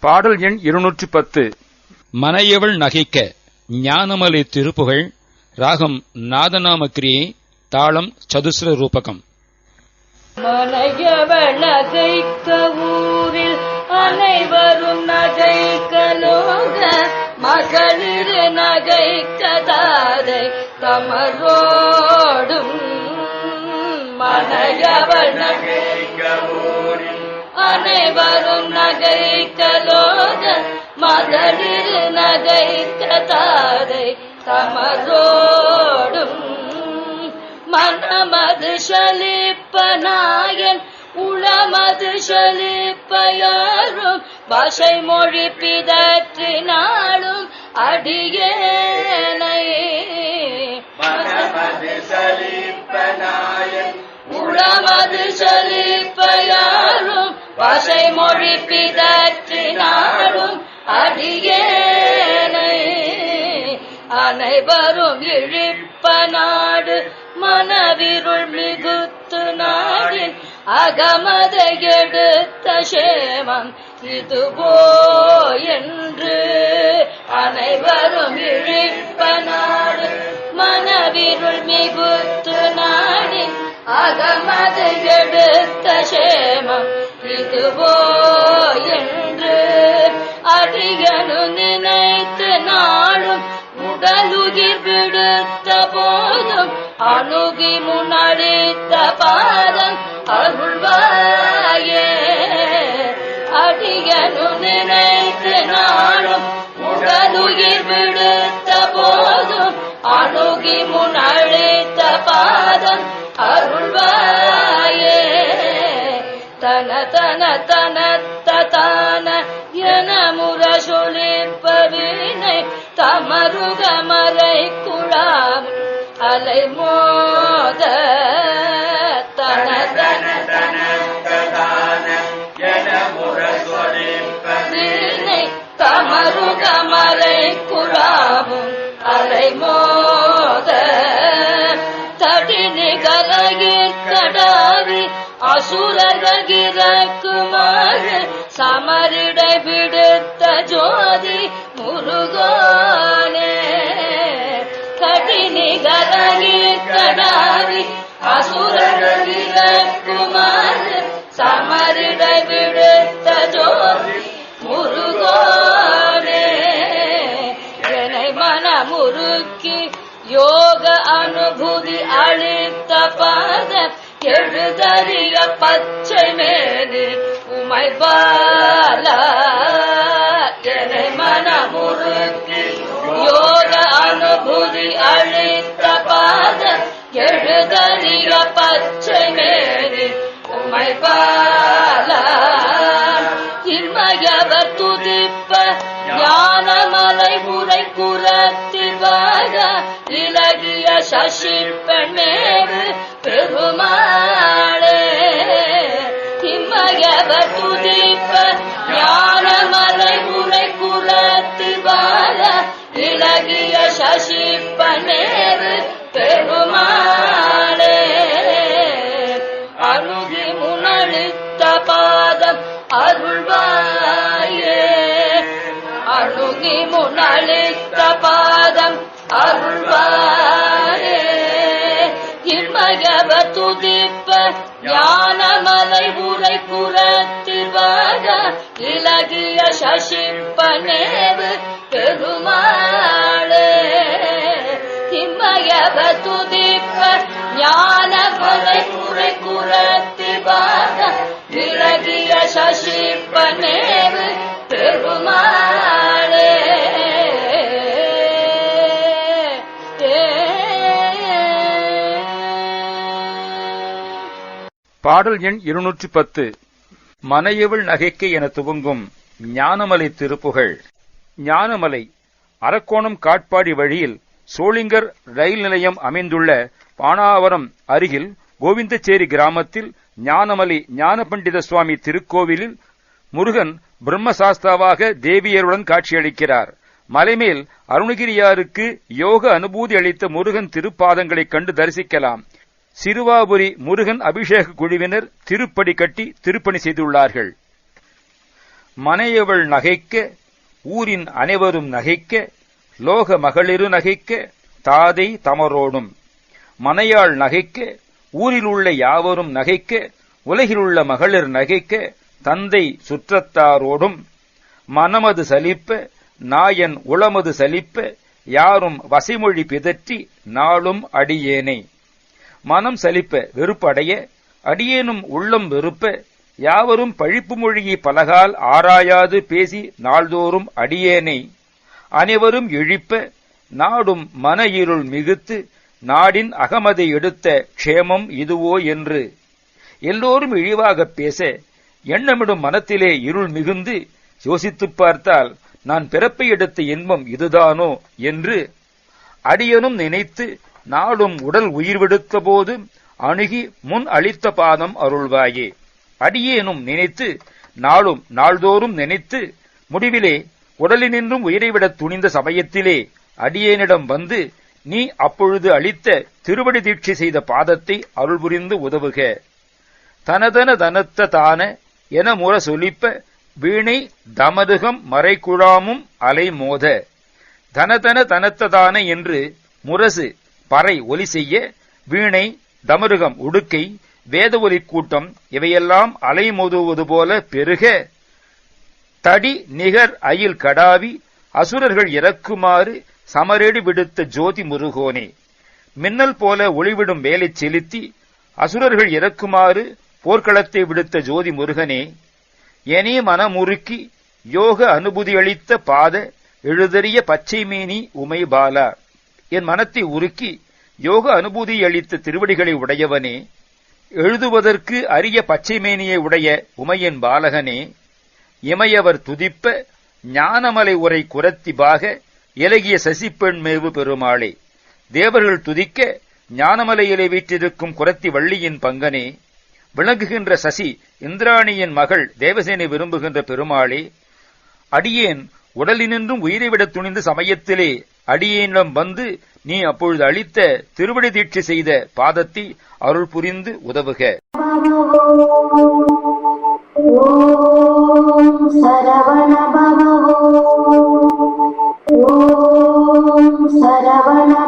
பாடல் எண் இருநூற்றி பத்து. மனையவள் நகைக்க ஞானமலை திருப்புகழ் ராகம் நாதநாம கிரியை தாளம் சதுஸ்ர ரூபகம். மனையவள் நகைக்க ஊரில் அனைவரும் மகளிர் நகை கதாதை தமரோடும் மனையவள் நகைக்க ஊரில் அனைவரும் நகைக்கலோக மகளிர் நகைக்க தாரை தமரோடும் மனமது சலிப்பனாயன் உளமது சலிப்பயாரும் பாஷை மொழி பிதற்றினாலும் அடியேனை மனமது சலிப்பனாயன் உளமது சலிப்பயாரும் பசை மொழி பிதற்றினாலும் அடியேனை அனைவரும் இழிப்ப நாடு மனவிருள் மிகுத்து நாடின் அகமதை எடுத்த சேமம் இதுவோ என்று அனைவரும் இழிப்ப நாடு மனவிருள் மிகுத்து நாடின் அகமது எடுத்த சேமம். இதுவோ என்று அடியனு நினைத்து நாளும் உடலுயிர் விடுத்த போதும் அணுகி முன்னடித்த பாதம். அடியனு நினைத்து நாளும் உடலுயிர் விடுத்த போதும் அணுகி பாதம் அருள்வாயே. தன தன என தமருக மறை குழாம் அலை மோ மருகமலை மறை அலை மோத. தடி நிகழகி கடாவி அசுரகிரக்குமாறு சமரிடை விடுத்த ஜோதி முருகானே. கடி நிகழகி கடாவி அசுர யோக அனுபூதி அளித்த பாத எழுதறிய பச்சை மேலு உமை பால என மனமுருக்கி. யோக அனுபூதி அளித்த பாத எழுதறிய பச்சை மேலு உமை பால. இன்மையவர் துதிப்ப ஞானமலை உரை குரத்தில் இலகிய சசி பெண்மேவு பெருமாளே. இம்மையவ துதிப்ப ஞானமலை உரை வாழ இலகிய சசி பெண்மேவு பெருமாளே. அருகி முனளித்த பாதம் அருள்வாயே. அருகி முனளித்த பாதம் அருள்வாயே இன்மயவ துதிப்ப ஞானமலை உரை குரத்திவாக இலகிய சசிப்பனேவு பெருமாளே. இம்மயவ துதிப்ப ஞானமலை உரை குரத்திவாக இலகிய சசிப்பனே பாடல் எண் இருநூற்றி பத்து மனையவள் நகைக்கை என துவங்கும் ஞானமலை திருப்புகழ் ஞானமலை அரக்கோணம் காட்பாடி வழியில் சோளிங்கர் ரயில் நிலையம் அமைந்துள்ள பானாவரம் அருகில் கோவிந்தச்சேரி கிராமத்தில் ஞானமலை ஞானபண்டித சுவாமி திருக்கோவிலில் முருகன் பிரம்மசாஸ்தாவாக தேவியருடன் காட்சியளிக்கிறார். மலைமேல் அருணகிரியாருக்கு யோக அனுபூதி அளித்த முருகன் திருப்பாதங்களைக் கண்டு தரிசிக்கலாம். சிறுவாபுரி முருகன் அபிஷேக குழுவினர் திருப்படி கட்டி திருப்பணி செய்துள்ளார்கள். மனையவள் நகைக்க ஊரின் அனைவரும் நகைக்க லோக மகளிரு நகைக்க தாதை தமரோடும். மனையாள் நகைக்க ஊரில் உள்ள யாவரும் நகைக்க உலகிலுள்ள மகளிர் நகைக்க தந்தை சுற்றத்தாரோடும். மனமது சலிப்ப நாயன் உளமது சலிப்ப யாரும் வசைமொழி பிதற்றி நாளும் அடியேனே. மனம் சலிப்ப வெறுப்படைய அடியேனும் உள்ளம் வெறுப்ப யாவரும் பழிப்பு மொழியை பலகால் ஆராயாது பேசி நாள்தோறும் அடியேனை. அனைவரும் இழிப்ப நாடும் மன இருள் மிகுத்து நாடின் அகமதை எடுத்த க்ஷேமம் இதுவோ என்று. எல்லோரும் இழிவாகப் பேச எண்ணமிடும் மனத்திலே இருள் மிகுந்து யோசித்துப் பார்த்தால் நான் பிறப்பை எடுத்த இன்பம் இதுதானோ என்று அடியனும் நினைத்து நாளும் உடல் உயிர் விடுத்த போது அணுகி முன் அளித்த பாதம் அருள்வாயே. அடியேனும் நினைத்து நாளும் நாள்தோறும் நினைத்து முடிவிலே உடலினின்றும் உயிரைவிடத் துணிந்த சமயத்திலே அடியேனிடம் வந்து நீ அப்பொழுது அளித்த திருவடி தீட்சை செய்த பாதத்தை அருள் புரிந்து உதவுக. தனதன தனத்த தான என முற சொலிப்ப வீணை தமதுகம் மறைக்குழாமும் அலைமோத. தனதன தனத்ததான என்று முரசு பறை ஒலி செய்ய வீணை தமருகம் உடுக்கை வேத ஒலி கூட்டம் இவையெல்லாம் அலைமோதுவது போல பெருக. தடி நிகர் அயில் கடாவி அசுரர்கள் இறக்குமாறு சமரேடு விடுத்த ஜோதி முருகோனே. மின்னல் போல ஒளிவிடும் வேலை செலுத்தி அசுரர்கள் இறக்குமாறு போர்க்களத்தை விடுத்த ஜோதி முருகனே எனே மனமுறுக்கி யோக அனுபூதி அளித்த பாத எழுதறிய பச்சை மேனி உமை பாலா. என் மனத்தை உருக்கி யோக அனுபூதி அளித்த திருவடிகளை உடையவனே எழுதுவதற்கு அரிய பச்சைமேனியை உடைய உமையின் பாலகனே இமையவர் துதிப்ப ஞானமலை உரை குரத்தி பாக இலகிய சசிப்பெண் மேவு பெருமாளே தேவர்கள் துதிக்க ஞானமலையிலே வீற்றிருக்கும் குரத்தி வள்ளியின் பங்கனே விளங்குகின்ற சசி இந்திராணியின் மகள் தேவசேனை விரும்புகின்ற பெருமாளே அடியேன் உடலினின்றும் உயிரை விட துணிந்த சமயத்திலே அடியேனிடம் வந்து நீ அப்பொழுது அளித்த திருவடி தீட்சி செய்த பாதத்தை அருள் புரிந்து உதவுக. சரவண